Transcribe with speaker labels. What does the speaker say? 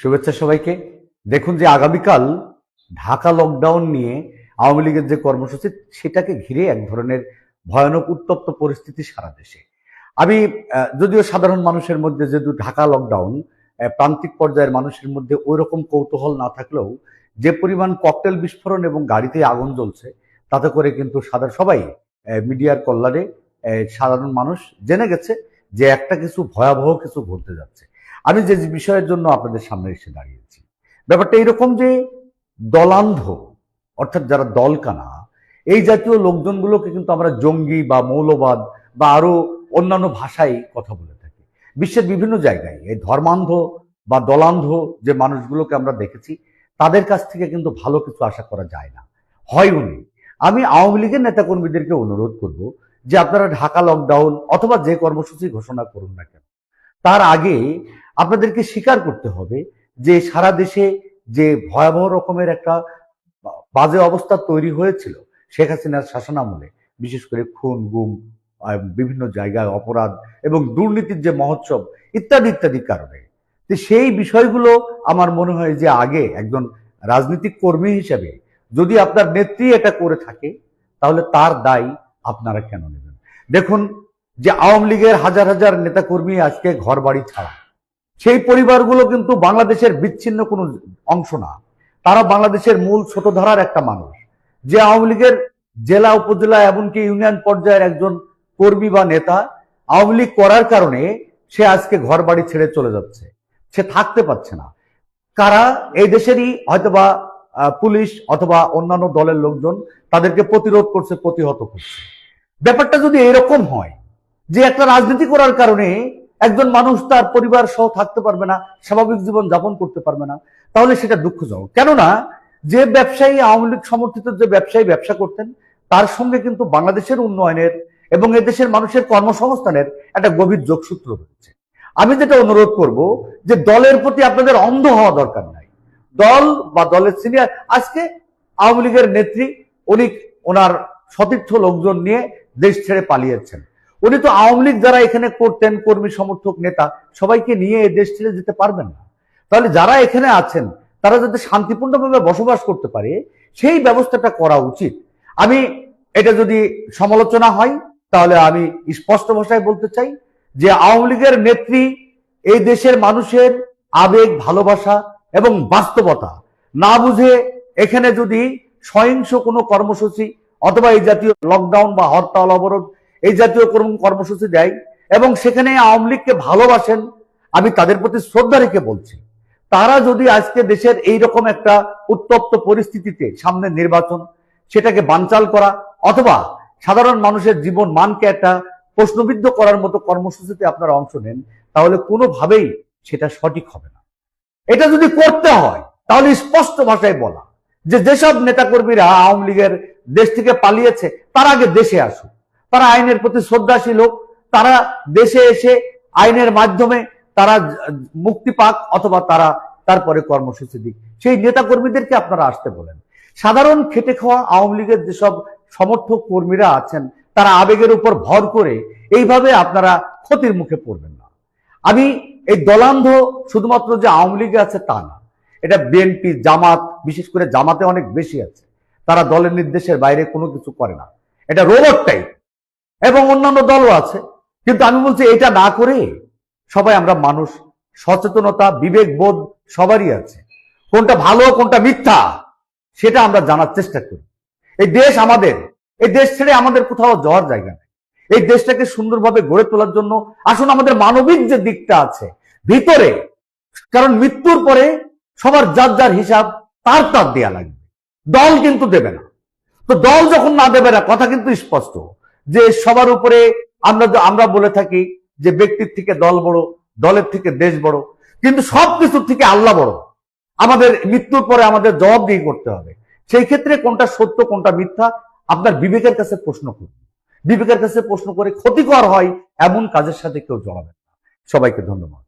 Speaker 1: শুভেচ্ছা সবাইকে। দেখুন যে আগামীকাল ঢাকা লকডাউন নিয়ে আওয়ামী লীগের যে কর্মসূচি, সেটাকে ঘিরে এক ধরনের ভয়ানক উত্তপ্ত পরিস্থিতি সারা দেশে। আমি যদিও সাধারণ মানুষের মধ্যে যেহেতু ঢাকা লকডাউন প্রান্তিক পর্যায়ের মানুষের মধ্যে ওই রকম কৌতূহল না থাকলেও যে পরিমাণ ককটেল বিস্ফোরণ এবং গাড়িতে আগুন জ্বলছে, তাতে করে কিন্তু সাধারণ, সবাই মিডিয়ার কল্যাণে সাধারণ মানুষ জেনে গেছে যে একটা কিছু ভয়াবহ কিছু ঘটতে যাচ্ছে। আমি যে বিষয়ের জন্য আপনাদের সামনে এসে দাঁড়িয়েছি, ব্যাপারটা এরকম যে দলান্ধ, অর্থাৎ যারা দলকানা, এই জাতীয় লোকজনগুলোকে কিন্তু আমরা জঙ্গি বা মৌলবাদ বা আরও অন্যান্য ভাষায় কথা বলে থাকি। বিশ্বের বিভিন্ন জায়গায় এই ধর্মান্ধ বা দলান্ধ যে মানুষগুলোকে আমরা দেখেছি, তাদের কাছ থেকে কিন্তু ভালো কিছু আশা করা যায় না। হয় উনি। আমি আওয়ামী লীগের নেতাকর্মীদেরকে অনুরোধ করব যে আপনারা ঢাকা লকডাউন অথবা যে কর্মসূচি ঘোষণা করুন না কেন। তার আগে আপনাদেরকে স্বীকার করতে হবে যে সারা দেশে যে ভয়াবহ রকমের একটা বাজে অবস্থা তৈরি হয়েছিল শেখ হাসিনার শাসনামলে, বিশেষ করে খুন, গুম বিভিন্ন জায়গায় অপরাধ এবং দুর্নীতির যে মহোৎসব ইত্যাদি ইত্যাদি কারণে। তো সেই বিষয়গুলো আমার মনে হয় যে আগে একজন রাজনৈতিক কর্মী হিসেবে যদি আপনার নেত্রী এটা করে থাকে, তাহলে তার দায় আপনারা কেন নেবেন? দেখুন যে আওয়ামী লীগের হাজার হাজার নেতাকর্মী আজকে ঘর বাড়ি ছাড়া সেই পরিবারগুলো কিন্তু বাংলাদেশের বিচ্ছিন্ন কোনো অংশ না। তারা বাংলাদেশের মূল ছোট ধারার একটা মানুষ। যে আওয়ামী লীগের জেলা, উপজেলা, এমনকি ইউনিয়ন পর্যায়ের একজন কর্মী বা নেতা আওয়ামী লীগ করার কারণে সে আজকে ঘর বাড়ি ছেড়ে চলে যাচ্ছে। সে থাকতে পারছে না। কারা? এই দেশেরই হয়তোবা পুলিশ অথবা অন্যান্য দলের লোকজন তাদেরকে প্রতিরোধ করছে, প্রতিহত করছে। ব্যাপারটা যদি এরকম হয়, যে একটা রাজনীতি করার কারণে একজন মানুষ তার পরিবার সহ থাকতে পারবে না, স্বাভাবিক জীবন যাপন করতে পারবে না, তাহলে সেটা দুঃখজনক। কেননা যে ব্যবসায়ী, আওয়ামী লীগ সমর্থিত যে ব্যবসায়ী ব্যবসা করতেন, তার সঙ্গে কিন্তু বাংলাদেশের উন্নয়নের এবং এদেশের মানুষের কর্মসংস্থানের একটা গভীর যোগসূত্র রয়েছে। আমি যেটা অনুরোধ করব যে দলের প্রতি আপনাদের অন্ধ হওয়া দরকার নাই। দল বা দলের সিনিয়র, আজকে আওয়ামী লীগের নেত্রী, উনি ওনার সতীর্থ লোকজন নিয়ে দেশ ছেড়ে পালিয়েছেন। উনি তো আওয়ামী লীগ যারা এখানে করতেন, কর্মী, সমর্থক, নেতা, সবাইকে নিয়ে এ দেশ ছেড়ে যেতে পারবেন না। তাহলে যারা এখানে আছেন, তারা যাতে শান্তিপূর্ণভাবে বসবাস করতে পারে, সেই ব্যবস্থাটা করা উচিত। আমি এটা যদি সমালোচনা হয়, তাহলে আমি স্পষ্ট ভাষায় বলতে চাই যে আওয়ামী লীগের নেত্রী এই দেশের মানুষের আবেগ, ভালোবাসা এবং বাস্তবতা না বুঝে এখানে যদি সহিংস কোনো কর্মসূচি অথবা এই জাতীয় লকডাউন বা হরতাল, অবরোধ এই জাতীয় কর্মসূচি দেয় এবং সেখানে আওয়ামী লীগকে ভালোবাসেন, আমি তাদের প্রতি শ্রদ্ধা রেখে বলছি। তারা যদি আজকে দেশের এই রকম একটা উত্তপ্ত পরিস্থিতিতে সামনে নির্বাচন, সেটাকে বানচাল করা অথবা সাধারণ মানুষের জীবন মানকে একটা প্রশ্নবিদ্ধ করার মতো কর্মসূচিতে আপনারা অংশ নেন, তাহলে কোনোভাবেই সেটা সঠিক হবে না। এটা যদি করতে হয়, তাহলে স্পষ্ট ভাষায় বলা যে যেসব নেতাকর্মীরা আওয়ামী লীগের দেশ থেকে পালিয়েছে, তারা আগে দেশে আসুক। তারা আইনের প্রতি শ্রদ্ধাশীল হোক, তারা দেশে এসে আইনের মাধ্যমে তারা মুক্তি পাক অথবা তারা তারপরে কর্মসূচি দিক। সেই নেতাকর্মীদেরকে আপনারা আসতে বলেন। সাধারণ খেটে খাওয়া আওয়ামী লীগের যেসব সমর্থক কর্মীরা আছেন, তারা আবেগের উপর ভর করে এইভাবে আপনারা ক্ষতির মুখে পড়বেন না। আমি এই দলান্ধ শুধুমাত্র যে আওয়ামী লীগে আছে তা না, এটা বিএনপি, জামাত, বিশেষ করে জামাতে অনেক বেশি আছে। তারা দলের নির্দেশের বাইরে কোনো কিছু করে না। এটা রোবট টাইপ। এবং অন্যান্য দলও আছে। কিন্তু আমি বলছি, এটা না করে সবাই আমরা মানুষ, সচেতনতা, বিবেক, বোধ সবারই আছে। কোনটা ভালো, কোনটা মিথ্যা, সেটা আমরা জানার চেষ্টা করি। এই দেশ আমাদের, এই দেশ ছেড়ে আমাদের কোথাও যাওয়ার জায়গা নেই। এই দেশটাকে সুন্দরভাবে গড়ে তোলার জন্য আসুন, আমাদের মানবিক যে দিকটা আছে, ভিতরে, কারণ মৃত্যুর পরে সবার যার যার হিসাব, তার তার দেয়া লাগবে। দল কিন্তু দেবে না। তো দল যখন না দেবে না, কথা কিন্তু স্পষ্ট। যে সবার উপরে আমরা আমরা বলে থাকি যে ব্যক্তির থেকে দল বড়, দলের থেকে দেশ বড়, কিন্তু সব কিছুর থেকে আল্লাহ বড়। আমাদের মৃত্যুর পরে আমাদের জবাবদিহি করতে হবে। সেই ক্ষেত্রে কোনটা সত্য, কোনটা মিথ্যা, আপনার বিবেকের কাছে প্রশ্ন করুন। বিবেকের কাছে প্রশ্ন করে ক্ষতিকর হয় এমন কাজের সাথে কেউ জড়াবেন না। সবাইকে ধন্যবাদ।